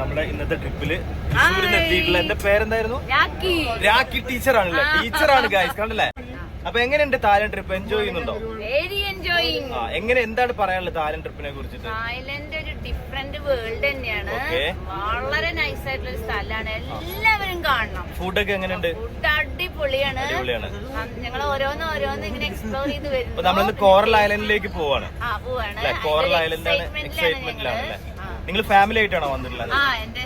നമ്മുടെ ഇന്നത്തെ ട്രിപ്പിൽ എത്തിയിട്ടുള്ള എന്റെ പേരെന്തായിരുന്നു? രാഖി ടീച്ചറാണല്ലേ? ടീച്ചറാണ് ഗായ്സ് കണ്ടല്ലേ? അപ്പൊ എങ്ങനെയുണ്ട് തായ്ലൻഡ് ട്രിപ്പ് എൻജോയ് ചെയ്യുന്നുണ്ടോ? വെരി എൻജോയിങ് ആ എങ്ങനെ എന്താണ് പറയാനുള്ളത് തായ്ലൻഡ് ട്രിപ്പിനെ കുറിച്ചിട്ട്? തായ്ലൻഡ് ഒരു ഡിഫറെന്റ് വേൾഡ് തന്നെയാണ്. വളരെ നൈസ് ആയിട്ടുള്ള ഒരു സ്ഥലമാണ്. എല്ലാവരും കാണണം. ഫുഡ് ഫുഡൊക്കെ എങ്ങനെയുണ്ട്? ഫുഡ് അടിപൊളിയാണ്. അടിപൊളിയാണ്. ഞങ്ങൾ ഓരോന്ന് ഓരോന്ന് ഇങ്ങനെ എക്സ്പ്ലോർ ചെയ്ത് വരുന്നു. നമ്മളിന്ന് കോറൽ ഐലൻഡിലേക്ക് പോവാണ്. കോറൽ അതിന്റെ ഐലൻഡ് ആണ് എക്സൈറ്റ്മെന്റിലാണ്. നിങ്ങൾ ഫാമിലി ആയിട്ടാണോ വന്നിട്ടുള്ളത്? ആ എന്റെ.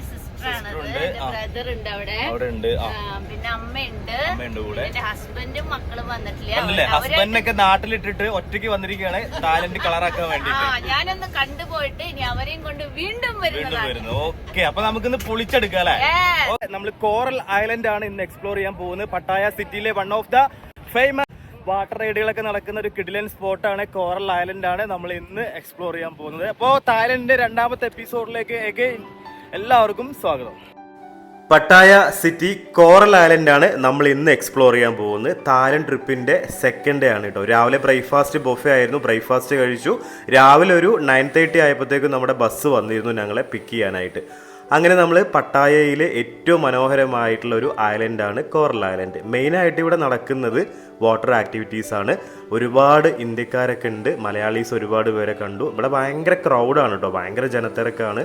ബ്രദർ ഉണ്ട്. അവിടെ. അവിടെ ഉണ്ട്. ആ. പിന്നെ അമ്മയുണ്ട്. അമ്മയുണ്ട് കൂടെ. എന്റെ ഹസ്ബൻഡും മക്കളും വന്നിട്ടില്ല. അവർ ഹസ്ബൻഡിനൊക്കെ നാട്ടിലിട്ടിട്ട് ഒറ്റയ്ക്ക് വന്നിരിക്കുകയാണ് ടാലന്റ് കളറാക്കാൻ ആ വേണ്ടിട്ട് ഞാനൊന്ന് കണ്ടുപോയിട്ട് ഇനി അവരെയും കൊണ്ട് വീണ്ടും വീണ്ടും വരുന്നതാണ് വരുന്നു. ഓക്കെ അപ്പൊ നമുക്കിന്ന് പൊളിച്ചെടുക്കാം അല്ലെ. നമ്മൾ കോറൽ ഐലൻഡ് ആണ് ഇന്ന് എക്സ്പ്ലോർ ചെയ്യാൻ പോകുന്നത്. പട്ടായ സിറ്റിയിലെ one of the famous water റൈഡുകളൊക്കെ നടക്കുന്ന ഒരു കിഡിലൻ സ്പോട്ടാണ് കോറൽ ഐലൻഡ് ആണ് നമ്മൾ ഇന്ന് എക്സ്പ്ലോർ ചെയ്യാൻ പോകുന്നത്. അപ്പോൾ തായ്ലൻഡിന്റെ രണ്ടാമത്തെ എപ്പിസോഡിലേക്ക് എഗെയിൻ എല്ലാവർക്കും സ്വാഗതം. പട്ടായ സിറ്റി കോറൽ ഐലൻഡ് ആണ് നമ്മൾ ഇന്ന് എക്സ്പ്ലോർ ചെയ്യാൻ പോകുന്നത്. തായ്ലൻഡ് ട്രിപ്പിന്റെ സെക്കൻഡ് ഡേ ആണ് കേട്ടോ രാവിലെ ബ്രേക്ക്ഫാസ്റ്റ് ബൊഫെ ആയിരുന്നു. ബ്രേക്ക്ഫാസ്റ്റ് കഴിച്ചു. രാവിലെ ഒരു നയൻ തേർട്ടി ആയപ്പോഴത്തേക്കും നമ്മുടെ ബസ് വന്നിരുന്നു ഞങ്ങളെ പിക്ക് ചെയ്യാനായിട്ട്. അങ്ങനെ നമ്മൾ പട്ടായയിലെ ഏറ്റവും മനോഹരമായിട്ടുള്ള ഒരു ഐലൻഡാണ് കോറൽ ഐലൻഡ്. മെയിനായിട്ട് ഇവിടെ നടക്കുന്നത് വാട്ടർ ആക്ടിവിറ്റീസ് ആണ് ഒരുപാട് ഇന്ത്യക്കാരൊക്കെ ഉണ്ട്. മലയാളീസ് ഒരുപാട് പേരെ കണ്ടു. ഇവിടെ ഭയങ്കര ക്രൗഡാണ് കേട്ടോ ഭയങ്കര ജനത്തിരക്കാണ്.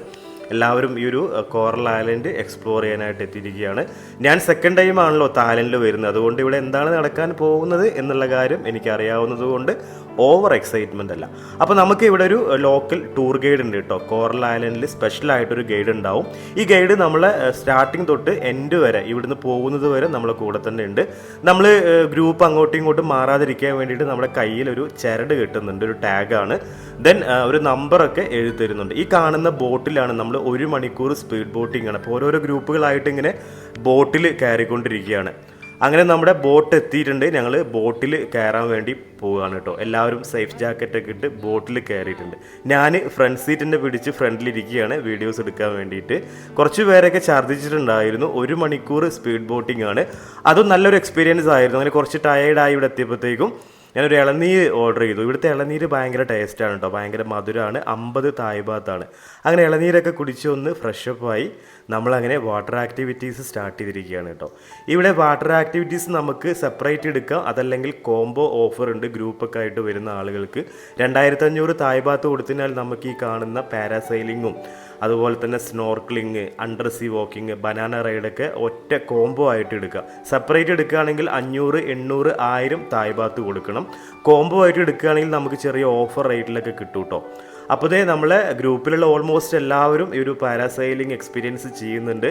എല്ലാവരും ഈ ഒരു കോറൽ ഐലൻഡ് എക്സ്പ്ലോർ ചെയ്യാനായിട്ട് എത്തിയിരിക്കുകയാണ്. ഞാൻ സെക്കൻഡ് ടൈം ആണല്ലോ തായ്ലൻഡിൽ വരുന്നത്. അതുകൊണ്ട് ഇവിടെ എന്താണ് നടക്കാൻ പോകുന്നത് എന്നുള്ള കാര്യം എനിക്ക് അറിയാവുന്നത് കൊണ്ട് ഓവർ എക്സൈറ്റ്മെന്റ് അല്ല. അപ്പോൾ നമുക്ക് ഇവിടെ ഒരു ലോക്കൽ ടൂർ ഗൈഡ് ഉണ്ട് കേട്ടോ കോറൽ ഐലൻഡിൽ സ്പെഷ്യൽ ആയിട്ടൊരു ഗൈഡ് ഉണ്ടാവും. ഈ ഗൈഡ് നമ്മളെ സ്റ്റാർട്ടിങ് തൊട്ട് എൻഡ് വരെ ഇവിടുന്ന് പോകുന്നത് വരെ നമ്മളെ കൂടെ തന്നെ ഉണ്ട്. നമ്മൾ ഗ്രൂപ്പ് അങ്ങോട്ടും ഇങ്ങോട്ടും മാറാതിരിക്കാൻ വേണ്ടിയിട്ട് നമ്മുടെ കയ്യിൽ ഒരു ചരട് കിട്ടുന്നുണ്ട് ഒരു ടാഗാണ് ദെൻ ഒരു നമ്പറൊക്കെ എഴുതി തരുന്നുണ്ട്. ഈ കാണുന്ന ബോട്ടിലാണ് നമ്മൾ ഒരു മണിക്കൂർ സ്പീഡ് ബോട്ടിങ്ങാണ് അപ്പോൾ ഓരോരോ ഗ്രൂപ്പുകളായിട്ട് ഇങ്ങനെ ബോട്ടിൽ കയറിക്കൊണ്ടിരിക്കുകയാണ്. അങ്ങനെ നമ്മുടെ ബോട്ട് എത്തിയിട്ടുണ്ട്. ഞങ്ങൾ ബോട്ടിൽ കയറാൻ വേണ്ടി പോവുകയാണ് കേട്ടോ. എല്ലാവരും സേഫ് ജാക്കറ്റ് ഒക്കെ ഇട്ട് ബോട്ടിൽ കയറിയിട്ടുണ്ട്. ഞാൻ ഫ്രണ്ട് സീറ്റിന്റെ പിടിച്ച് ഫ്രണ്ടിലിരിക്കുകയാണ് വീഡിയോസ് എടുക്കാൻ വേണ്ടിയിട്ട്. കുറച്ച് പേരൊക്കെ ഛർദ്ദിച്ചിട്ടുണ്ടായിരുന്നു ഒരു മണിക്കൂർ സ്പീഡ് ബോട്ടിംഗ് ആണ്. അതും നല്ലൊരു എക്സ്പീരിയൻസ് ആയിരുന്നു. അങ്ങനെ കുറച്ച് ടയേർഡായി ഇവിടെ എത്തിയപ്പോഴത്തേക്കും ഞാനൊരു ഇളനീര് ഓർഡർ ചെയ്തു. ഇവിടുത്തെ ഇളനീര് ഭയങ്കര ടേസ്റ്റാണ് കേട്ടോ ഭയങ്കര മധുരമാണ് അമ്പത് തായ്ഭാത്താണ് അങ്ങനെ ഇളനീരൊക്കെ കുടിച്ച് ഒന്ന് ഫ്രഷപ്പ് ആയി നമ്മളങ്ങനെ വാട്ടർ ആക്ടിവിറ്റീസ് സ്റ്റാർട്ട് ചെയ്തിരിക്കുകയാണ് കേട്ടോ ഇവിടെ വാട്ടർ ആക്ടിവിറ്റീസ് നമുക്ക് സെപ്പറേറ്റ് എടുക്കാം. അതല്ലെങ്കിൽ കോംബോ ഓഫർ ഉണ്ട്. ഗ്രൂപ്പൊക്കെ ആയിട്ട് വരുന്ന ആളുകൾക്ക്. രണ്ടായിരത്തി അഞ്ഞൂറ് തായ്ഭാത്ത് കൊടുത്തിനാൽ നമുക്ക് ഈ കാണുന്ന പാരാസൈലിങ്ങും അതുപോലെ തന്നെ snorkelling under sea walking banana റൈഡൊക്കെ ഒറ്റ കോംബോ ആയിട്ട് എടുക്കുക. സെപ്പറേറ്റ് എടുക്കുകയാണെങ്കിൽ അഞ്ഞൂറ് എണ്ണൂറ് ആയിരം തായ്ഭാത്ത് കൊടുക്കണം. കോംബോ ആയിട്ട് എടുക്കുകയാണെങ്കിൽ നമുക്ക് ചെറിയ ഓഫർ റേറ്റിലൊക്കെ കിട്ടും കേട്ടോ അപ്പോൾ ദേ നമ്മളെ ഗ്രൂപ്പിലുള്ള ഓൾമോസ്റ്റ് എല്ലാവരും ഈ ഒരു പാരാസൈലിംഗ് എക്സ്പീരിയൻസ് ചെയ്യുന്നുണ്ട്.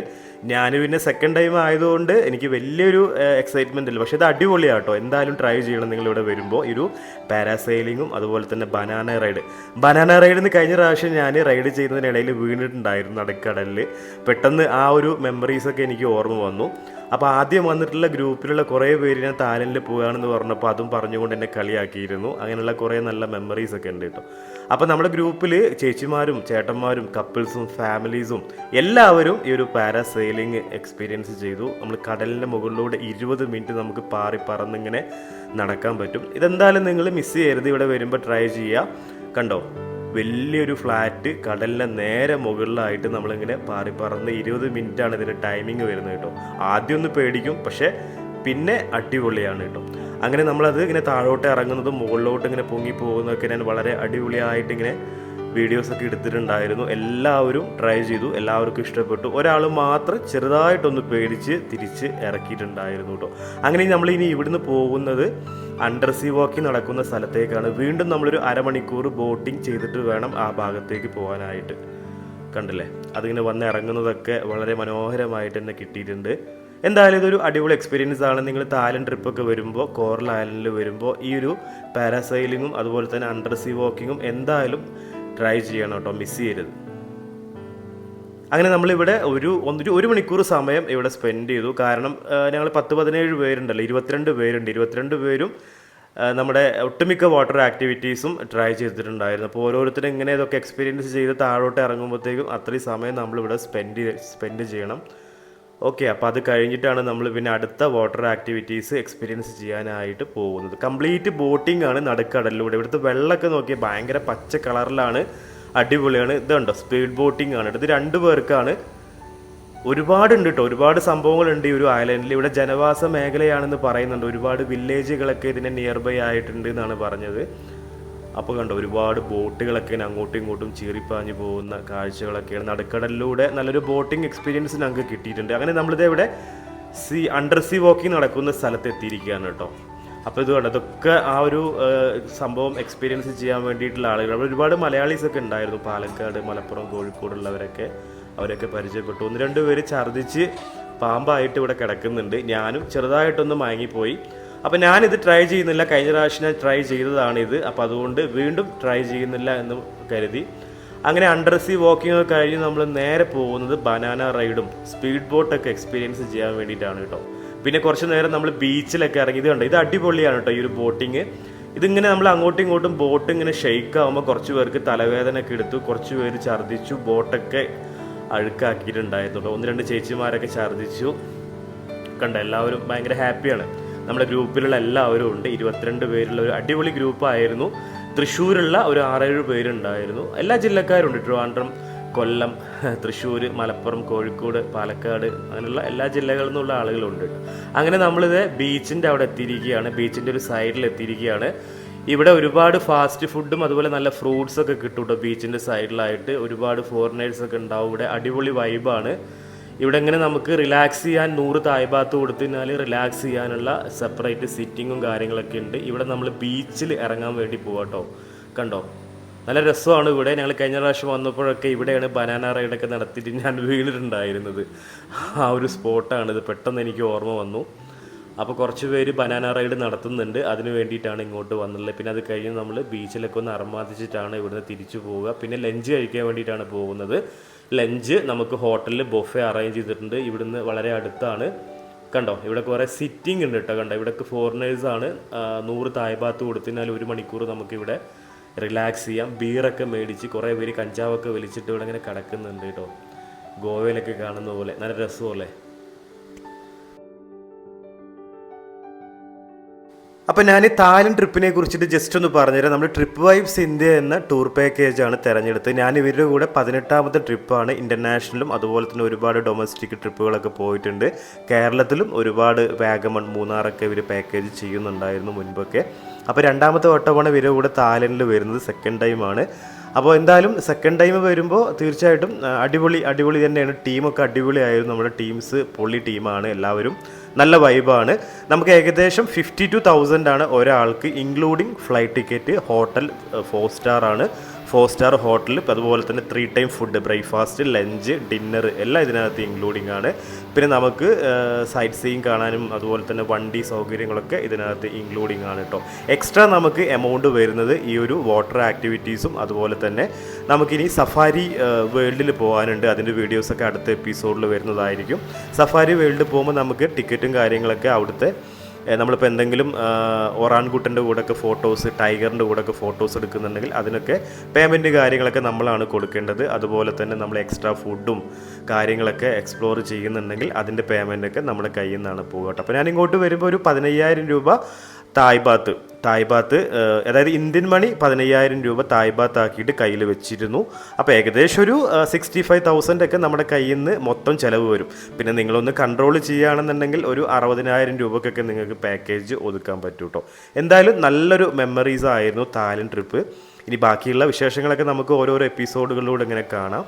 ഞാൻ പിന്നെ സെക്കൻഡ് ടൈം ആയതുകൊണ്ട് എനിക്ക് വലിയൊരു എക്സൈറ്റ്മെന്റ് ഇല്ല. പക്ഷേ ഇത് അടിപൊളിയാണ് കേട്ടോ എന്തായാലും ട്രൈ ചെയ്യണം നിങ്ങൾ ഇവിടെ വരുമ്പോൾ ഈ ഒരു പാരാസൈലിങ്ങും അതുപോലെ തന്നെ ബനാന റൈഡ് ബനാന റൈഡിന് കഴിഞ്ഞ പ്രാവശ്യം ഞാൻ റൈഡ് ചെയ്യുന്നതിനിടയിൽ വീണിട്ടുണ്ടായിരുന്നു നടുക്കടലിൽ പെട്ടെന്ന് ആ ഒരു മെമ്മറീസൊക്കെ എനിക്ക് ഓർമ്മ വന്നു. അപ്പോൾ ആദ്യം വന്നിട്ടുള്ള ഗ്രൂപ്പിലുള്ള കുറേ പേര് ഞാൻ തായ്ലൻഡിൽ പോകുകയാണെന്ന് പറഞ്ഞപ്പോൾ അതും പറഞ്ഞുകൊണ്ട് എന്നെ കളിയാക്കിയിരുന്നു. അങ്ങനെയുള്ള കുറേ നല്ല മെമ്മറീസ് ഒക്കെ ഉണ്ട് കേട്ടോ. അപ്പോൾ നമ്മുടെ ഗ്രൂപ്പിൽ ചേച്ചിമാരും ചേട്ടന്മാരും കപ്പിൾസും ഫാമിലീസും എല്ലാവരും ഈ ഒരു പാരാസെയിലിംഗ് എക്സ്പീരിയൻസ് ചെയ്തു. നമ്മൾ കടലിന്റെ മുകളിലൂടെ ഇരുപത് മിനിറ്റ് നമുക്ക് പാറി പറന്നിങ്ങനെ നടക്കാൻ പറ്റും. ഇതെന്തായാലും നിങ്ങൾ മിസ് ചെയ്യരുത്. ഇവിടെ വരുമ്പോൾ ട്രൈ ചെയ്യുക കണ്ടോ? വലിയൊരു ഫ്ലാറ്റ് കടലിന്റെ നേരെ മുകളിലായിട്ട് നമ്മളിങ്ങനെ പാറി പറന്ന് ഇരുപത് മിനിറ്റാണ് ഇതിന്റെ ടൈമിങ് വരുന്നത് കേട്ടോ. ആദ്യം ഒന്ന് പേടിക്കും. പക്ഷേ പിന്നെ അടിപൊളിയാണ് കേട്ടോ. അങ്ങനെ നമ്മളത് ഇങ്ങനെ താഴോട്ട് ഇറങ്ങുന്നതും മുകളിലോട്ട് ഇങ്ങനെ പൊങ്ങി പോകുന്നതൊക്കെ ഞാൻ വളരെ അടിപൊളിയായിട്ട് ഇങ്ങനെ വീഡിയോസൊക്കെ എടുത്തിട്ടുണ്ടായിരുന്നു. എല്ലാവരും ട്രൈ ചെയ്തു എല്ലാവർക്കും ഇഷ്ടപ്പെട്ടു. ഒരാൾ മാത്രം ചെറുതായിട്ടൊന്ന് പേടിച്ച് തിരിച്ച് ഇറക്കിയിട്ടുണ്ടായിരുന്നു കേട്ടോ. അങ്ങനെ നമ്മൾ ഇനി ഇവിടുന്ന് പോകുന്നത് അണ്ടർ സീ നടക്കുന്ന സ്ഥലത്തേക്കാണ്. വീണ്ടും നമ്മളൊരു അരമണിക്കൂർ ബോട്ടിംഗ് ചെയ്തിട്ട് വേണം ആ ഭാഗത്തേക്ക് പോകാനായിട്ട്. കണ്ടില്ലേ? അതിങ്ങനെ വന്ന് ഇറങ്ങുന്നതൊക്കെ വളരെ മനോഹരമായിട്ട് തന്നെ കിട്ടിയിട്ടുണ്ട്. എന്തായാലും ഇതൊരു അടിപൊളി എക്സ്പീരിയൻസ് ആണ്. നിങ്ങൾ തായ്ലൻഡ് ട്രിപ്പൊക്കെ വരുമ്പോൾ കോറൽ ഐലൻഡിൽ വരുമ്പോൾ ഈ ഒരു പാരാസൈലിങ്ങും അതുപോലെ തന്നെ അണ്ടർ സീ വാക്കിങ്ങും എന്തായാലും ട്രൈ ചെയ്യണം കേട്ടോ. മിസ് ചെയ്യരുത്. അങ്ങനെ നമ്മളിവിടെ ഒരു ഒന്നൊരു ഒരു മണിക്കൂർ സമയം ഇവിടെ സ്പെൻഡ് ചെയ്തു. കാരണം ഞങ്ങൾ പത്ത് പതിനേഴ് പേരുണ്ടല്ലോ ഇരുപത്തിരണ്ട് പേരുണ്ട്. ഇരുപത്തിരണ്ട് പേരും നമ്മുടെ ഒട്ടുമിക്ക വാട്ടർ ആക്ടിവിറ്റീസും ട്രൈ ചെയ്തിട്ടുണ്ടായിരുന്നു. അപ്പോൾ ഓരോരുത്തരും ഇങ്ങനെ ഇതൊക്കെ എക്സ്പീരിയൻസ് ചെയ്ത് താഴോട്ട് ഇറങ്ങുമ്പോഴത്തേക്കും അത്രയും സമയം നമ്മളിവിടെ സ്പെൻഡ് സ്പെൻഡ് ചെയ്യണം. ഓക്കെ അപ്പോൾ അത് കഴിഞ്ഞിട്ടാണ് നമ്മൾ പിന്നെ അടുത്ത വാട്ടർ ആക്ടിവിറ്റീസ് എക്സ്പീരിയൻസ് ചെയ്യാനായിട്ട് പോകുന്നത്. കംപ്ലീറ്റ് ബോട്ടിംഗ് ആണ് നടുക്കടലിലൂടെ. ഇവിടുത്തെ വെള്ളമൊക്കെ നോക്കിയാൽ ഭയങ്കര പച്ച കളറിലാണ് അടിപൊളിയാണ്. ഇതുണ്ടോ? സ്പീഡ് ബോട്ടിംഗ് ആണ് ഇത് രണ്ടു പേർക്കാണ്. ഒരുപാടുണ്ട് കേട്ടോ. ഒരുപാട് സംഭവങ്ങളുണ്ട് ഈ ഒരു ഐലൻഡിൽ ഇവിടെ ജനവാസ മേഖലയാണെന്ന് പറയുന്നുണ്ട്. ഒരുപാട് വില്ലേജുകളൊക്കെ ഇതിന് നിയർ ബൈ ആയിട്ടുണ്ട് എന്നാണ് പറഞ്ഞത്. അപ്പോൾ കണ്ടോ ഒരുപാട് ബോട്ടുകളൊക്കെ ഇങ്ങനെ അങ്ങോട്ടും ഇങ്ങോട്ടും ചീറിപ്പാഞ്ഞു പോകുന്ന കാഴ്ചകളൊക്കെയാണ്. നടുക്കടലിലൂടെ നല്ലൊരു ബോട്ടിംഗ് എക്സ്പീരിയൻസ് ഞങ്ങൾക്ക് കിട്ടിയിട്ടുണ്ട്. അങ്ങനെ നമ്മളിത് ഇവിടെ സീ അണ്ടർ സീ വാക്കിംഗ് നടക്കുന്ന സ്ഥലത്ത് എത്തിയിരിക്കുകയാണ് കേട്ടോ. അപ്പോൾ ഇത് കണ്ടോ ഇതൊക്കെ ആ ഒരു സംഭവം എക്സ്പീരിയൻസ് ചെയ്യാൻ വേണ്ടിയിട്ടുള്ള ആളുകൾ. അവിടെ ഒരുപാട് മലയാളീസ് ഒക്കെ ഉണ്ടായിരുന്നു പാലക്കാട് മലപ്പുറം കോഴിക്കോടുള്ളവരൊക്കെ അവരൊക്കെ പരിചയപ്പെട്ടു. ഒന്ന് രണ്ട് പേര് ഛർദ്ദിച്ച് പാമ്പായിട്ട് ഇവിടെ കിടക്കുന്നുണ്ട്. ഞാനും ചെറുതായിട്ടൊന്ന് മയങ്ങിപ്പോയി. അപ്പം ഞാനിത് ട്രൈ ചെയ്യുന്നില്ല. കഴിഞ്ഞ പ്രാവശ്യം ഞാൻ ട്രൈ ചെയ്തതാണിത്. അപ്പം അതുകൊണ്ട് വീണ്ടും ട്രൈ ചെയ്യുന്നില്ല എന്ന് കരുതി. അങ്ങനെ അണ്ടർ സീ വാക്കിംഗ് ഒക്കെ കഴിഞ്ഞ് നമ്മൾ നേരെ പോകുന്നത് ബനാന റൈഡും സ്പീഡ് ബോട്ടൊക്കെ എക്സ്പീരിയൻസ് ചെയ്യാൻ വേണ്ടിയിട്ടാണ് കേട്ടോ. പിന്നെ കുറച്ച് നേരം നമ്മൾ ബീച്ചിലൊക്കെ ഇറങ്ങി. ഇത് കണ്ടോ? ഇത് അടിപൊളിയാണ് കേട്ടോ ഈ ഒരു ബോട്ടിങ് ഇതിങ്ങനെ നമ്മൾ അങ്ങോട്ടും ഇങ്ങോട്ടും ബോട്ട് ഇങ്ങനെ ഷെയ്ക്ക് ആകുമ്പോൾ കുറച്ച് പേർക്ക് തലവേദന ഒക്കെ എടുത്തു. കുറച്ച് പേര് ഛർദ്ദിച്ചു ബോട്ടൊക്കെ അഴുക്കാക്കിയിട്ടുണ്ടായിരുന്നു ഒന്ന് രണ്ട് ചേച്ചിമാരൊക്കെ ഛർദ്ദിച്ചു. കണ്ട? എല്ലാവരും ഭയങ്കര ഹാപ്പിയാണ് നമ്മുടെ ഗ്രൂപ്പിലുള്ള എല്ലാവരും ഉണ്ട്. ഇരുപത്തിരണ്ട് പേരുള്ള ഒരു അടിപൊളി ഗ്രൂപ്പായിരുന്നു. തൃശ്ശൂരുള്ള ഒരു ആറേഴ് പേരുണ്ടായിരുന്നു. എല്ലാ ജില്ലക്കാരും ഉണ്ട് ട്രിവാൻഡ്രം കൊല്ലം തൃശ്ശൂർ മലപ്പുറം കോഴിക്കോട് പാലക്കാട് അങ്ങനെയുള്ള എല്ലാ ജില്ലകളിൽ നിന്നുള്ള ആളുകളുണ്ട്. അങ്ങനെ നമ്മളിത് ബീച്ചിന്റെ അവിടെ എത്തിയിരിക്കുകയാണ്. ബീച്ചിന്റെ ഒരു സൈഡിൽ എത്തിയിരിക്കുകയാണ്. ഇവിടെ ഒരുപാട് ഫാസ്റ്റ് ഫുഡും അതുപോലെ നല്ല ഫ്രൂട്ട്സ് ഒക്കെ കിട്ടും കേട്ടോ ബീച്ചിന്റെ സൈഡിലായിട്ട്. ഒരുപാട് ഫോറിനേഴ്സ് ഒക്കെ ഉണ്ടാവും. ഇവിടെ അടിപൊളി വൈബാണ് ഇവിടെ ഇങ്ങനെ നമുക്ക് റിലാക്സ് ചെയ്യാൻ നൂറ് തായ്ഭാത്ത് കൊടുത്തിനാൽ റിലാക്സ് ചെയ്യാനുള്ള സെപ്പറേറ്റ് സിറ്റിങ്ങും കാര്യങ്ങളൊക്കെ ഉണ്ട്. ഇവിടെ നമ്മൾ ബീച്ചിൽ ഇറങ്ങാൻ വേണ്ടി പോവാട്ടോ കണ്ടോ? നല്ല രസമാണ് ഇവിടെ. ഞങ്ങൾ കഴിഞ്ഞ പ്രാവശ്യം വന്നപ്പോഴൊക്കെ ഇവിടെയാണ് ബനാന റൈഡൊക്കെ നടത്തിയിട്ട് ഞാൻ വീണിട്ടുണ്ടായിരുന്നത്. ആ ഒരു സ്പോട്ടാണ് ഇത്. പെട്ടെന്ന് എനിക്ക് ഓർമ്മ വന്നു. അപ്പോൾ കുറച്ച് പേര് ബനാന റൈഡ് നടത്തുന്നുണ്ട്. അതിന് വേണ്ടിയിട്ടാണ് ഇങ്ങോട്ട് വന്നുള്ളത്. പിന്നെ അത് കഴിഞ്ഞ് നമ്മൾ ബീച്ചിലൊക്കെ ഒന്ന് അർമാദിച്ചിട്ടാണ് ഇവിടുന്ന് തിരിച്ചു പോവുക. പിന്നെ ലഞ്ച് കഴിക്കാൻ വേണ്ടിയിട്ടാണ് പോകുന്നത്. ലഞ്ച് നമുക്ക് ഹോട്ടലിൽ ബൊഫെ അറേഞ്ച് ചെയ്തിട്ടുണ്ട്. ഇവിടുന്ന് വളരെ അടുത്താണ്. കണ്ടോ? ഇവിടെ കുറേ സിറ്റിംഗ് ഉണ്ട് കേട്ടോ കണ്ടോ? ഇവിടെയൊക്കെ ഫോറിനേഴ്സ് ആണ്. ആ, നൂറ് തായ്ബാത്ത് കൊടുത്തിനാൽ ഒരു മണിക്കൂർ നമുക്കിവിടെ റിലാക്സ് ചെയ്യാം. ബീറൊക്കെ മേടിച്ച് കുറേ പേര് കഞ്ചാവൊക്കെ വലിച്ചിട്ട് ഇവിടെ ഇങ്ങനെ കിടക്കുന്നുണ്ട് കേട്ടോ ഗോവയിലൊക്കെ കാണുന്ന പോലെ. നല്ല രസമല്ലേ? അപ്പോൾ ഞാൻ തായ്ലൻഡ് ട്രിപ്പിനെ കുറിച്ചിട്ട് ജസ്റ്റ് ഒന്ന് പറഞ്ഞുതരാം. നമ്മൾ ട്രിപ്പ് വൈബ്സ് ഇന്ത്യ എന്ന ടൂർ പാക്കേജ് ആണ് തിരഞ്ഞെടുത്തത്. ഞാൻ ഇവരുടെ കൂടെ പതിനെട്ടാമത്തെ ട്രിപ്പാണ് ഇന്റർനാഷണലും അതുപോലെ തന്നെ ഒരുപാട് ഡൊമസ്റ്റിക് ട്രിപ്പുകളൊക്കെ പോയിട്ടുണ്ട്. കേരളത്തിലും ഒരുപാട് വാഗമൺ മൂന്നാറൊക്കെ ഇവർ പാക്കേജ് ചെയ്യുന്നുണ്ടായിരുന്നു മുൻപൊക്കെ. അപ്പോൾ രണ്ടാമത്തെ വട്ടമാണ് ഇവരുടെ കൂടെ തായ്ലൻഡിൽ വരുന്നത്. സെക്കൻഡ് ടൈമാണ് അപ്പോൾ എന്തായാലും സെക്കൻഡ് ടൈം വരുമ്പോൾ തീർച്ചയായിട്ടും അടിപൊളി അടിപൊളി തന്നെയാണ്. ടീമൊക്കെ അടിപൊളിയായിരുന്നു. നമ്മുടെ ടീംസ് പൊളി ടീമാണ് എല്ലാവരും. നല്ല വൈബാണ് നമുക്ക് ഏകദേശം ഫിഫ്റ്റി ടു തൗസൻഡ് ആണ് ഒരാൾക്ക് including flight ticket hotel four star ആണ്. ഫോർ സ്റ്റാർ ഹോട്ടൽ അതുപോലെ തന്നെ three time food breakfast lunch dinner എല്ലാം ഇതിനകത്ത് ഇൻക്ലൂഡിംഗ് ആണ്. പിന്നെ നമുക്ക് സൈറ്റ് സീയിങ് കാണാനും അതുപോലെ തന്നെ വണ്ടി സൗകര്യങ്ങളൊക്കെ ഇതിനകത്ത് ഇൻക്ലൂഡിംഗ് ആണ് കേട്ടോ എക്സ്ട്രാ നമുക്ക് എമൗണ്ട് വരുന്നത് ഈ ഒരു വാട്ടർ ആക്ടിവിറ്റീസും അതുപോലെ തന്നെ നമുക്കിനി സഫാരി വേൾഡിൽ പോകാനുണ്ട് അതിന്റെ വീഡിയോസൊക്കെ അടുത്ത എപ്പിസോഡിൽ വരുന്നതായിരിക്കും. സഫാരി വേൾഡിൽ പോകുമ്പോൾ നമുക്ക് ടിക്കറ്റും കാര്യങ്ങളൊക്കെ അവിടുത്തെ നമ്മളിപ്പോൾ എന്തെങ്കിലും ഒറാൻകുട്ടന്റെ കൂടെയൊക്കെ ഫോട്ടോസ് ടൈഗറിന്റെ കൂടെയൊക്കെ ഫോട്ടോസ് എടുക്കുന്നുണ്ടെങ്കിൽ അതിനൊക്കെ പേയ്മെന്റ് കാര്യങ്ങളൊക്കെ നമ്മളാണ് കൊടുക്കേണ്ടത്. അതുപോലെ തന്നെ നമ്മൾ എക്സ്ട്രാ ഫുഡും കാര്യങ്ങളൊക്കെ എക്സ്പ്ലോർ ചെയ്യുന്നുണ്ടെങ്കിൽ അതിന്റെ പേയ്മെന്റൊക്കെ നമ്മുടെ കയ്യിൽ നിന്നാണ് പോകുക അപ്പോൾ ഞാൻ ഇങ്ങോട്ട് വരുമ്പോൾ ഒരു പതിനയ്യായിരം രൂപ തായ്ബാത്ത് തായ്ബാത്ത് അതായത് ഇന്ത്യൻ മണി പതിനയ്യായിരം രൂപ തായ്ബാത്ത് ആക്കിയിട്ട് കയ്യിൽ വെച്ചിരുന്നു. അപ്പോൾ ഏകദേശം ഒരു സിക്സ്റ്റി ഫൈവ് തൗസൻഡ് ഒക്കെ നമ്മുടെ കയ്യിൽ നിന്ന് മൊത്തം ചിലവ് വരും. പിന്നെ നിങ്ങളൊന്ന് കൺട്രോൾ ചെയ്യുകയാണെന്നുണ്ടെങ്കിൽ ഒരു അറുപതിനായിരം രൂപക്കൊക്കെ നിങ്ങൾക്ക് പാക്കേജ് ഒതുക്കാൻ പറ്റും കേട്ടോ എന്തായാലും നല്ലൊരു മെമ്മറീസ് ആയിരുന്നു തായ്ലൻഡ് ട്രിപ്പ് ഇനി ബാക്കിയുള്ള വിശേഷങ്ങളൊക്കെ നമുക്ക് ഓരോരോ എപ്പിസോഡുകളിലൂടെ ഇങ്ങനെ കാണാം.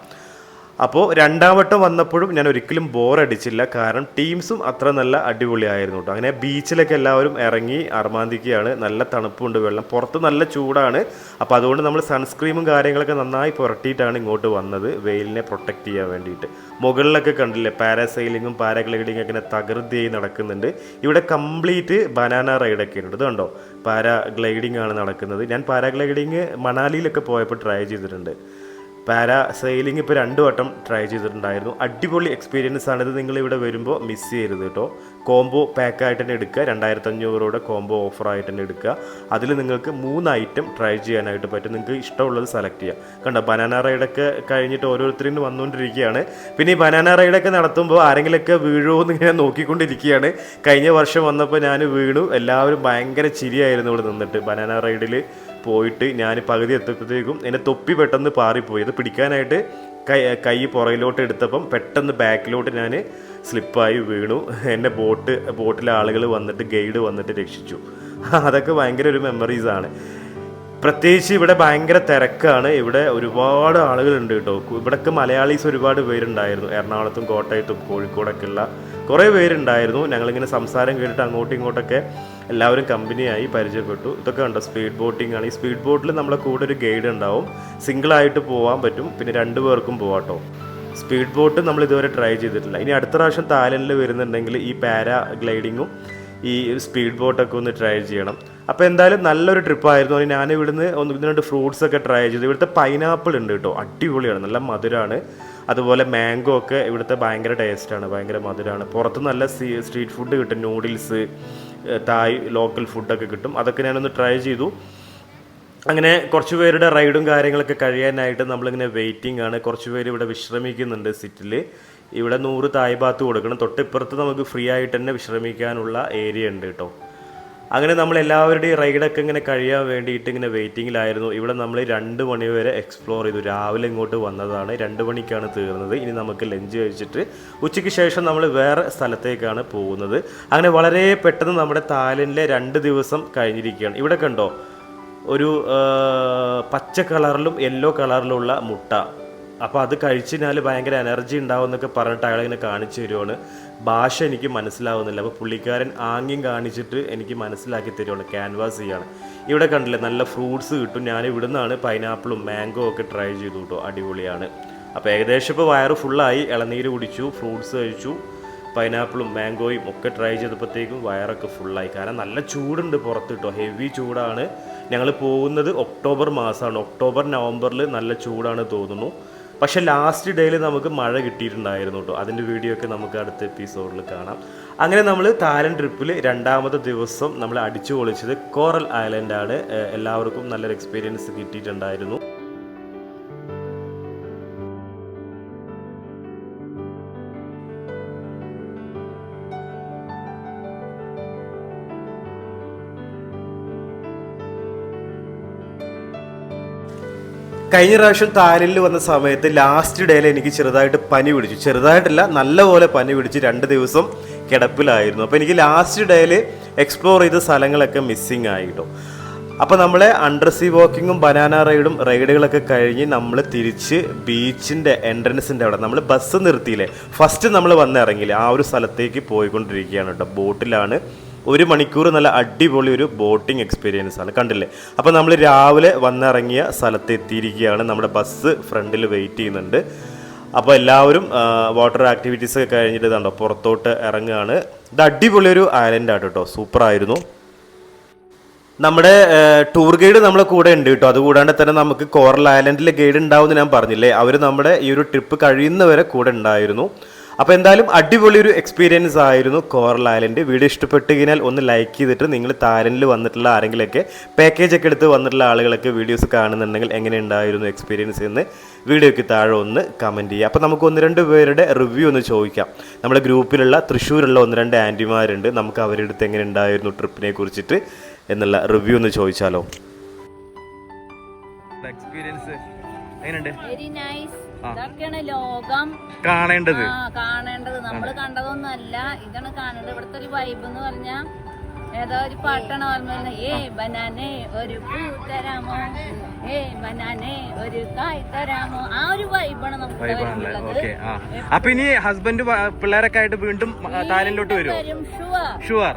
അപ്പോൾ രണ്ടാം വട്ടം വന്നപ്പോഴും ഞാൻ ഒരിക്കലും ബോറടിച്ചില്ല. കാരണം ടീംസും അത്ര നല്ല അടിപൊളിയായിരുന്നു കേട്ടോ അങ്ങനെ ബീച്ചിലൊക്കെ എല്ലാവരും ഇറങ്ങി അർമാന്തിക്കുകയാണ്. നല്ല തണുപ്പുണ്ട് വെള്ളം. പുറത്ത് നല്ല ചൂടാണ്. അപ്പോൾ അതുകൊണ്ട് നമ്മൾ സൺസ്ക്രീമും കാര്യങ്ങളൊക്കെ നന്നായി പുരട്ടിയിട്ടാണ് ഇങ്ങോട്ട് വന്നത്. വെയിലിനെ പ്രൊട്ടക്റ്റ് ചെയ്യാൻ വേണ്ടിയിട്ട്. മുകളിലൊക്കെ കണ്ടില്ലേ പാരാസൈലിങ്ങും പാരാഗ്ലൈഡിങ്ങും ഒക്കെ തകൃതിയായി നടക്കുന്നുണ്ട്. ഇവിടെ കംപ്ലീറ്റ് ബനാന റൈഡൊക്കെ ഉണ്ട്. ഇത് കണ്ടോ? പാരാഗ്ലൈഡിംഗ് ആണ് നടക്കുന്നത്. ഞാൻ പാരാഗ്ലൈഡിങ് മണാലിയിലൊക്കെ പോയപ്പോൾ ട്രൈ ചെയ്തിട്ടുണ്ട്. പാരാ സെയിലിംഗ് ഇപ്പോൾ രണ്ട് വട്ടം ട്രൈ ചെയ്തിട്ടുണ്ടായിരുന്നു. അടിപൊളി എക്സ്പീരിയൻസ് ആണിത് നിങ്ങൾ ഇവിടെ വരുമ്പോൾ മിസ് ചെയ്യരുത് കേട്ടോ. കോംബോ പാക്കായിട്ട് തന്നെ എടുക്കുക. രണ്ടായിരത്തി അഞ്ഞൂറോടെ കോംബോ ഓഫറായിട്ട് തന്നെ എടുക്കുക. അതിൽ നിങ്ങൾക്ക് മൂന്ന് ഐറ്റം ട്രൈ ചെയ്യാനായിട്ട് പറ്റും. നിങ്ങൾക്ക് ഇഷ്ടമുള്ളത് സെലക്ട് ചെയ്യാം. കണ്ടോ ബനാന റൈഡൊക്കെ കഴിഞ്ഞിട്ട് ഓരോരുത്തരും വന്നുകൊണ്ടിരിക്കുകയാണ് പിന്നെ ഈ ബനാന റൈഡൊക്കെ നടത്തുമ്പോൾ ആരെങ്കിലുമൊക്കെ വീഴുമോ എന്ന് ഇങ്ങനെ നോക്കിക്കൊണ്ടിരിക്കുകയാണ്. കഴിഞ്ഞ വർഷം വന്നപ്പോൾ ഞാൻ വീണു. എല്ലാവരും ഭയങ്കര ചിരിയായിരുന്നു ഇവിടെ നിന്നിട്ട്. ബനാന റൈഡിൽ പോയിട്ട് ഞാൻ പകുതി എത്തിയപ്പോഴത്തേക്കും എന്റെ തൊപ്പി പെട്ടെന്ന് പാറിപ്പോയി. അത് പിടിക്കാനായിട്ട് കൈ കൈ പുറകിലോട്ട് എടുത്തപ്പം പെട്ടെന്ന് ബാക്കിലോട്ട് ഞാൻ സ്ലിപ്പായി വീണു. എന്റെ ബോട്ട് ബോട്ടിലെ ആളുകൾ വന്നിട്ട് ഗൈഡ് വന്നിട്ട് രക്ഷിച്ചു. അതൊക്കെ ഭയങ്കര ഒരു മെമ്മറീസ് ആണ്. പ്രത്യേകിച്ച് ഇവിടെ ഭയങ്കര തിരക്കാണ്. ഇവിടെ ഒരുപാട് ആളുകളുണ്ട് കേട്ടോ. ഇവിടൊക്കെ മലയാളീസ് ഒരുപാട് പേരുണ്ടായിരുന്നു. എറണാകുളത്തും കോട്ടയത്തും കോഴിക്കോടൊക്കെ ഉള്ള കുറേ പേരുണ്ടായിരുന്നു. ഞങ്ങളിങ്ങനെ സംസാരം കേട്ടിട്ട് അങ്ങോട്ടും ഇങ്ങോട്ടൊക്കെ എല്ലാവരും കമ്പനിയായി പരിചയപ്പെട്ടു. ഇതൊക്കെ ഉണ്ടോ സ്പീഡ് ബോട്ടിംഗ് ആണ്. ഈ സ്പീഡ് ബോട്ടിൽ നമ്മളെ കൂടെ ഒരു ഗൈഡ് ഉണ്ടാവും. സിംഗിളായിട്ട് പോകാൻ പറ്റും. പിന്നെ രണ്ടു പേർക്കും പോവാട്ടോ സ്പീഡ് ബോട്ട് നമ്മൾ ഇതുവരെ ട്രൈ ചെയ്തിട്ടില്ല. ഇനി അടുത്ത പ്രാവശ്യം തായ്ലൻഡിൽ വരുന്നുണ്ടെങ്കിൽ ഈ പാരാ ഗ്ലൈഡിങ്ങും ഈ സ്പീഡ് ബോട്ടൊക്കെ ഒന്ന് ട്രൈ ചെയ്യണം. അപ്പോൾ എന്തായാലും നല്ലൊരു ട്രിപ്പായിരുന്നു ഞാൻ ഇവിടുന്ന് ഒന്ന് ഇതിന് രണ്ട് ഫ്രൂട്ട്സ് ഒക്കെ ട്രൈ ചെയ്തു. ഇവിടുത്തെ പൈനാപ്പിൾ ഉണ്ട് കേട്ടോ. അടിപൊളിയാണ്. നല്ല മധുരമാണ് അതുപോലെ മാംഗോ ഒക്കെ ഇവിടുത്തെ ഭയങ്കര ടേസ്റ്റാണ് ഭയങ്കര മധുരമാണ് പുറത്ത് നല്ല സ്ട്രീറ്റ് ഫുഡ് കിട്ടും. നൂഡിൽസ് തായ് ലോക്കൽ ഫുഡൊക്കെ കിട്ടും. അതൊക്കെ ഞാനൊന്ന് ട്രൈ ചെയ്തു. അങ്ങനെ കുറച്ച് പേരുടെ റൈഡും കാര്യങ്ങളൊക്കെ കഴിയാനായിട്ട് നമ്മളിങ്ങനെ വെയിറ്റിംഗ് ആണ്. കുറച്ച് പേര് ഇവിടെ വിശ്രമിക്കുന്നുണ്ട് സിറ്റിൽ ഇവിടെ നൂറ് തായ് ബാത്ത് കൊടുക്കണം. തൊട്ടിപ്പുറത്ത് നമുക്ക് ഫ്രീ ആയിട്ട് തന്നെ വിശ്രമിക്കാനുള്ള ഏരിയ ഉണ്ട് കേട്ടോ. അങ്ങനെ നമ്മൾ എല്ലാവരുടെയും റൈഡൊക്കെ ഇങ്ങനെ കഴിയാൻ വേണ്ടിയിട്ട് ഇങ്ങനെ വെയിറ്റിങ്ങിലായിരുന്നു. ഇവിടെ നമ്മൾ രണ്ട് മണി വരെ എക്സ്പ്ലോർ ചെയ്തു. രാവിലെ ഇങ്ങോട്ട് വന്നതാണ്. രണ്ട് മണിക്കാണ് തീർന്നത്. ഇനി നമുക്ക് ലഞ്ച് കഴിച്ചിട്ട് ഉച്ചയ്ക്ക് ശേഷം നമ്മൾ വേറെ സ്ഥലത്തേക്കാണ് പോകുന്നത്. അങ്ങനെ വളരെ പെട്ടെന്ന് നമ്മുടെ തായ്ലൻഡിലെ രണ്ട് ദിവസം കഴിഞ്ഞിരിക്കുകയാണ്. ഇവിടെ കണ്ടോ? ഒരു പച്ച കളറിലും യെല്ലോ കളറിലുള്ള മുട്ട. അപ്പോൾ അത് കഴിച്ചാൽ ഭയങ്കര എനർജി ഉണ്ടാവും എന്നൊക്കെ പറഞ്ഞിട്ട് അയാളിങ്ങനെ കാണിച്ചു തരുവാണ്. ഭാഷ എനിക്ക് മനസ്സിലാവുന്നില്ല. അപ്പോൾ പുള്ളിക്കാരൻ ആംഗ്യം കാണിച്ചിട്ട് എനിക്ക് മനസ്സിലാക്കി തരുവാണ്. ക്യാൻവാസ് ചെയ്യാണ്. ഇവിടെ കണ്ടില്ലേ നല്ല ഫ്രൂട്ട്സ് കിട്ടും. ഞാൻ ഇവിടുന്നാണ് പൈനാപ്പിളും മാംഗോ ഒക്കെ ട്രൈ ചെയ്തു കേട്ടോ. അടിപൊളിയാണ്. അപ്പോൾ ഏകദേശം ഇപ്പോൾ വയറ് ഫുള്ളായി. ഇളനീര് കുടിച്ചു ഫ്രൂട്ട്സ് കഴിച്ചു. പൈനാപ്പിളും മാംഗോയും ഒക്കെ ട്രൈ ചെയ്തപ്പോഴത്തേക്കും വയറൊക്കെ ഫുള്ളായി. കാരണം നല്ല ചൂടുണ്ട് പുറത്ത് കേട്ടോ. ഹെവി ചൂടാണ്. ഞങ്ങൾ പോകുന്നത് ഒക്ടോബർ മാസമാണ്. ഒക്ടോബർ നവംബറിൽ നല്ല ചൂടാണ് തോന്നുന്നു. പക്ഷേ ലാസ്റ്റ് ഡേയിൽ നമുക്ക് മഴ കിട്ടിയിട്ടുണ്ടായിരുന്നു കേട്ടോ അതിന്റെ വീഡിയോ ഒക്കെ നമുക്ക് അടുത്ത എപ്പിസോഡിൽ കാണാം. അങ്ങനെ നമ്മൾ താരൻ ട്രിപ്പിൽ രണ്ടാമത്തെ ദിവസം നമ്മൾ അടിച്ചു പൊളിച്ചത് കോറൽ ഐലൻഡാണ്. എല്ലാവർക്കും നല്ലൊരു എക്സ്പീരിയൻസ് കിട്ടിയിട്ടുണ്ടായിരുന്നു. കഴിഞ്ഞ പ്രാവശ്യം തായ്ലൻഡിൽ വന്ന സമയത്ത് ലാസ്റ്റ് ഡേയിൽ എനിക്ക് ചെറുതായിട്ട് പനി പിടിച്ചു. ചെറുതായിട്ടല്ല നല്ലപോലെ പനി പിടിച്ച് രണ്ട് ദിവസം കിടപ്പിലായിരുന്നു. അപ്പോൾ എനിക്ക് ലാസ്റ്റ് ഡേയിൽ എക്സ്പ്ലോർ ചെയ്ത സ്ഥലങ്ങളൊക്കെ മിസ്സിങ് ആയി കേട്ടോ അപ്പോൾ നമ്മളെ അണ്ടർ സീ വാക്കിങ്ങും ബനാന റൈഡും റൈഡുകളൊക്കെ കഴിഞ്ഞ് നമ്മൾ തിരിച്ച് ബീച്ചിന്റെ എൻട്രൻസിന്റെ അവിടെ. നമ്മൾ ബസ് നിർത്തിയില്ലേ? ഫസ്റ്റ് നമ്മൾ വന്നിറങ്ങിയില്ലേ? ആ ഒരു സ്ഥലത്തേക്ക് പോയിക്കൊണ്ടിരിക്കുകയാണ് കേട്ടോ. ബോട്ടിലാണ് ഒരു മണിക്കൂർ നല്ല അടിപൊളി ഒരു ബോട്ടിംഗ് എക്സ്പീരിയൻസ് ആണ്. കണ്ടില്ലേ? അപ്പോൾ നമ്മൾ രാവിലെ വന്നിറങ്ങിയ സ്ഥലത്ത് എത്തിയിരിക്കുകയാണ്. നമ്മുടെ ബസ് ഫ്രണ്ടിൽ വെയിറ്റ് ചെയ്യുന്നുണ്ട്. അപ്പോൾ എല്ലാവരും വാട്ടർ ആക്ടിവിറ്റീസ് ഒക്കെ കഴിഞ്ഞിട്ട് ഇതുണ്ടോ പുറത്തോട്ട് ഇറങ്ങുകയാണ്. ഇത് അടിപൊളി ഒരു ഐലൻഡാണ് കേട്ടോ സൂപ്പറായിരുന്നു നമ്മുടെ ടൂർ ഗൈഡ് നമ്മളെ കൂടെ ഉണ്ട് കേട്ടോ അതുകൂടാണ്ട് തന്നെ നമുക്ക് കോറൽ ഐലൻഡിലെ ഗൈഡ് ഉണ്ടാവുമെന്ന് ഞാൻ പറഞ്ഞില്ലേ? അവർ നമ്മുടെ ഈ ഒരു ട്രിപ്പ് കഴിയുന്നവരെ കൂടെ ഉണ്ടായിരുന്നു. അപ്പോൾ എന്തായാലും അടിപൊളി ഒരു എക്സ്പീരിയൻസ് ആയിരുന്നു കോറൽ ഐലൻഡ് വീഡിയോ ഇഷ്ടപ്പെട്ട് കഴിഞ്ഞാൽ ഒന്ന് ലൈക്ക് ചെയ്തിട്ട് നിങ്ങൾ താരനിൽ വന്നിട്ടുള്ള ആരെങ്കിലൊക്കെ പാക്കേജ് ഒക്കെ എടുത്ത് വന്നിട്ടുള്ള ആളുകളൊക്കെ വീഡിയോസ് കാണുന്നുണ്ടെങ്കിൽ എങ്ങനെ ഉണ്ടായിരുന്നു എക്സ്പീരിയൻസ് എന്ന് വീഡിയോയ്ക്ക് താഴെ ഒന്ന് കമന്റ് ചെയ്യുക. അപ്പോൾ നമുക്ക് ഒന്ന് രണ്ട് പേരുടെ റിവ്യൂ ഒന്ന് ചോദിക്കാം. നമ്മുടെ ഗ്രൂപ്പിലുള്ള തൃശ്ശൂരുള്ള ഒന്ന് രണ്ട് ആന്റിമാരുണ്ട്. നമുക്ക് അവരുടെ അടുത്ത് എങ്ങനെ ഉണ്ടായിരുന്നു ട്രിപ്പിനെ കുറിച്ചിട്ട് എന്നുള്ള റിവ്യൂ ഒന്ന് ചോദിച്ചാലോ? എക്സ്പീരിയൻസ് എങ്ങനെയുണ്ട്? Very nice. ഇതൊക്കെയാണ് ലോകം. കാണേണ്ടത്. കാണേണ്ടത്. നമ്മൾ കണ്ടതൊന്നല്ല ഇതാണ് കാണേണ്ടത്. ഇവിടുത്തെ ഒരു വൈബ് എന്ന് പറഞ്ഞ ഏതോ ഒരു പാട്ടാണ് ഓർമ്മ ഏ ബനാനെ ഒരു പൂ തരാമോ? ഏ ബനാനെ ഒരു കായ് തരാമോ? ആ ഒരു വൈബാണ് നമുക്ക് അപ്പൊ ഇനി ഹസ്ബൻഡ് പിള്ളേരൊക്കെ ആയിട്ട് വീണ്ടും തായ്ലൻഡിലോട്ട് വരും. ഷുവർ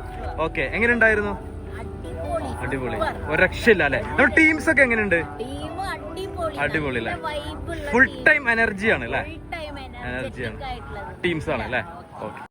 ഓക്കെ എങ്ങനെ ഉണ്ടായിരുന്നു? അടിപൊളി. അടിപൊളി. ഒരു രക്ഷയില്ല അല്ലെ? നമ്മുടെ ടീംസ് ഒക്കെ എങ്ങനെയുണ്ട്? ടീം അടിപൊളി അടിപൊളി അല്ലേ? ഫുൾ ടൈം എനർജിയാണ് അല്ലേ എനർജിയാണ് ടീംസ് ആണ്. അല്ലേ ഓക്കെ